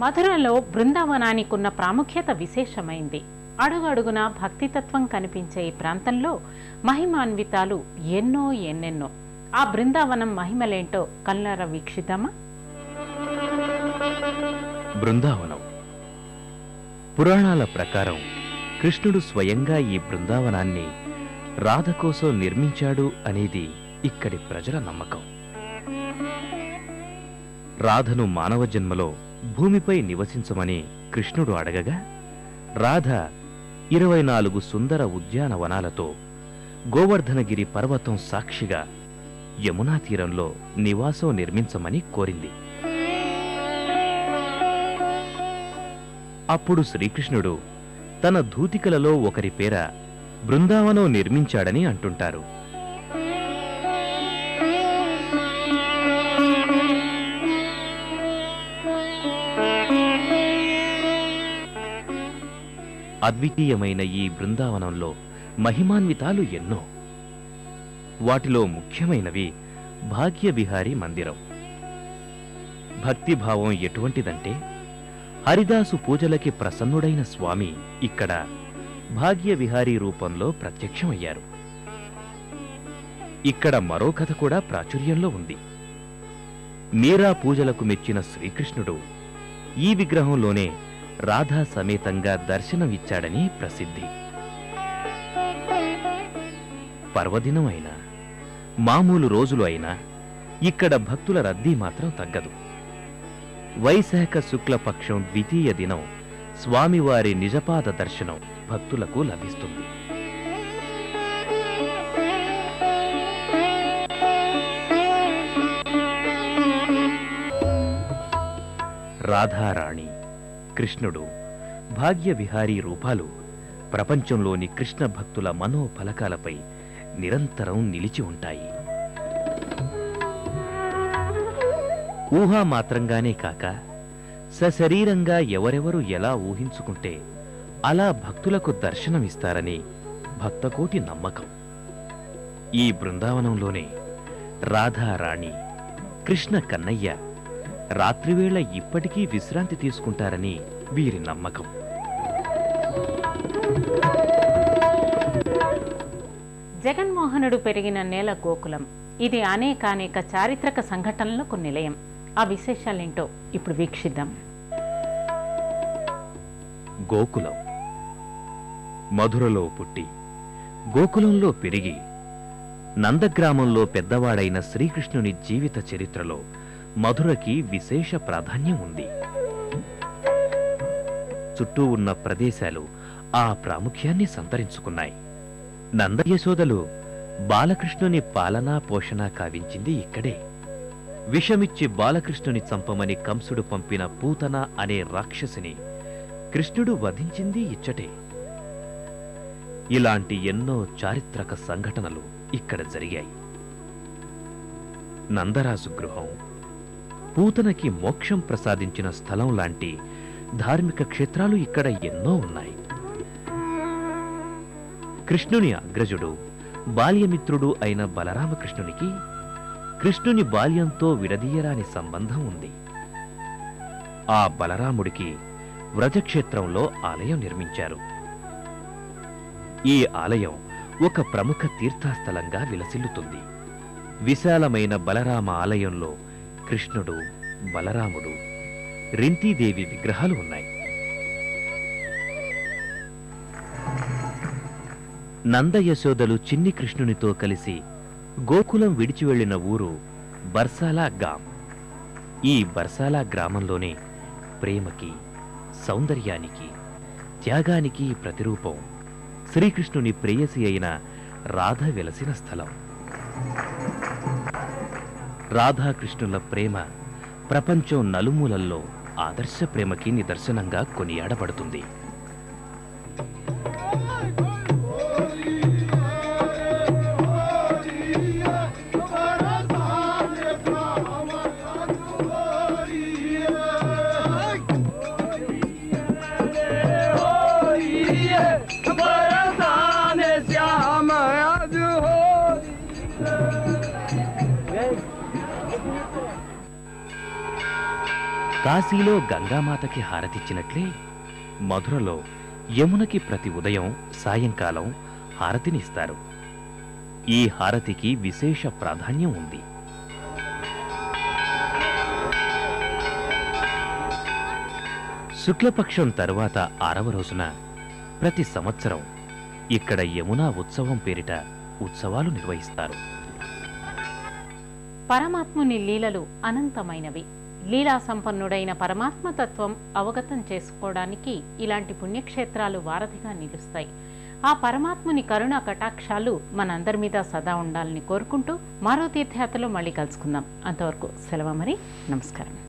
మధురలో బృందావనానికి ఉన్న ప్రాముఖ్యత విశేషమైంది. అడుగడుగున భక్తితత్వం కనిపించే ఈ ప్రాంతంలో మహిమాన్వితాలు ఎన్నో ఎన్నెన్నో. ఆ బృందావనం మహిమలేంటో కల్లార వీక్షిద్దామా? బృందావనం. పురాణాల ప్రకారం కృష్ణుడు స్వయంగా ఈ బృందావనాన్ని రాధ కోసం నిర్మించాడు అనేది ఇక్కడి ప్రజల నమ్మకం. రాధను మానవ జన్మలో భూమిపై నివసించమని కృష్ణుడు అడగగా రాధ ఇరవై నాలుగు సుందర ఉద్యానవనాలతో గోవర్ధనగిరి పర్వతం సాక్షిగా యమునా తీరంలో నివాసం నిర్మించమని కోరింది. అప్పుడు శ్రీకృష్ణుడు తన ధూతికలలో ఒకరి పేర బృందావనం నిర్మించాడని అంటుంటారు. అద్వితీయమైన ఈ బృందావనంలో మహిమాన్వితాలు ఎన్నో. వాటిలో ముఖ్యమైనవి భాగ్యవిహారి మందిరం. భక్తిభావం ఎటువంటిదంటే హరిదాసు పూజలకి ప్రసన్నుడైన స్వామి ఇక్కడ భాగ్యవిహారీ రూపంలో ప్రత్యక్షమయ్యారు. ఇక్కడ మరో కథ కూడా ప్రాచుర్యంలో ఉంది. మీరా పూజలకు మెచ్చిన శ్రీకృష్ణుడు ఈ విగ్రహంలోనే రాధా సమేతంగా దర్శనమిచ్చాడని ప్రసిద్ధి. పర్వదినం అయినా మామూలు రోజులు అయినా ఇక్కడ భక్తుల రద్దీ మాత్రం తగ్గదు. వైశాఖ శుక్లపక్షం ద్వితీయ దినం స్వామివారి నిజపాద దర్శనం భక్తులకు లభిస్తుంది. రాధారాణి కృష్ణుడు. భాగ్యవిహారీ రూపాలు ప్రపంచంలోని కృష్ణ భక్తుల మనోఫలకాలపై నిరంతరం నిలిచి ఉంటాయి. ఊహామాత్రంగానే కాక సశరీరంగా ఎవరెవరు ఎలా ఊహించుకుంటే అలా భక్తులకు దర్శనమిస్తారని భక్తకోటి నమ్మకం. ఈ బృందావనంలోనే రాధారాణి కృష్ణ కన్నయ్య రాత్రివేళ ఇప్పటికీ విశ్రాంతి తీసుకుంటారని వీరి నమ్మకం. జగన్మోహనుడు పెరిగిన నేల గోకులం. ఇది అనేకానేక చారిత్రక సంఘటనలకు నిలయం. ఆ విశేషాలేంటో ఇప్పుడు వీక్షిద్దాం. గోకులం. మధురలో పుట్టి గోకులంలో పెరిగి నందగ్రామంలో పెద్దవాడైన శ్రీకృష్ణుని జీవిత చరిత్రలో మధురకి విశేష ప్రాధాన్యం ఉంది. చుట్టూ ఉన్న ప్రదేశాలు ఆ ప్రాముఖ్యాన్ని సంతరించుకున్నాయి. నందయశోదలు బాలకృష్ణుని పాలనా పోషణ కావించింది ఇక్కడే. విషమిచ్చి బాలకృష్ణుని చంపమని కంసుడు పంపిన పూతన అనే రాక్షసిని కృష్ణుడు వధించింది ఇచ్చటే. ఇలాంటి ఎన్నో చారిత్రక సంఘటనలు ఇక్కడ జరిగాయి. నందరాజు గృహం పూతనకి మోక్షం ప్రసాదించిన స్థలం లాంటి ధార్మిక క్షేత్రాలు ఇక్కడ ఎన్నో ఉన్నాయి. కృష్ణుని అగ్రజుడు బాల్యమిత్రుడు అయిన బలరామకృష్ణునికి కృష్ణుని బాల్యంతో విడదీయరాని సంబంధం ఉంది. ఆ బలరాముడికి వ్రజక్షేత్రంలో ఆలయం నిర్మించారు. ఈ ఆలయం ఒక ప్రముఖ తీర్థస్థలంగా విలసిల్లుతుంది. విశాలమైన బలరామ ఆలయంలో కృష్ణుడు బలరాముడు రింతీదేవి విగ్రహాలు ఉన్నాయి. నందయశోదలు చిన్ని కృష్ణునితో కలిసి గోకులం విడిచి వెళ్ళిన ఊరు బర్సాలా గాం ఈ బర్సాలా గ్రామంలోనే ప్రేమకి సౌందర్యానికి త్యాగానికి ప్రతిరూపం శ్రీకృష్ణుని ప్రేయసి అయిన రాధ వెలసిన స్థలం. రాధాకృష్ణుల ప్రేమ ప్రపంచం నలుమూలల్లో ఆదర్శ ప్రేమకి నిదర్శనంగా కొనియాడబడుతుంది. కాశీలో గంగామాతకి హారతిచ్చినట్లే మధురలో యమునకి ప్రతి ఉదయం సాయంకాలం హారతినిస్తారు. ఈ హారతికి విశేష ప్రాధాన్యం ఉంది. శుక్లపక్షం తరువాత ఆరవ రోజున ప్రతి సంవత్సరం ఇక్కడ యమునా ఉత్సవం పేరిట ఉత్సవాలు నిర్వహిస్తారు. పరమాత్ముని లీలలు అనంతమైనవి. లీలా సంపన్నుడైన పరమాత్మ తత్వం అవగతం చేసుకోవడానికి ఇలాంటి పుణ్యక్షేత్రాలు వారధిగా నిలుస్తాయి. ఆ పరమాత్ముని కరుణ కటాక్షాలు మనందరి మీద సదా ఉండాలని కోరుకుంటూ మరో తీర్థయాత్రలో మళ్ళీ కలుసుకుందాం. అంతవరకు సెలవు మరి నమస్కారం.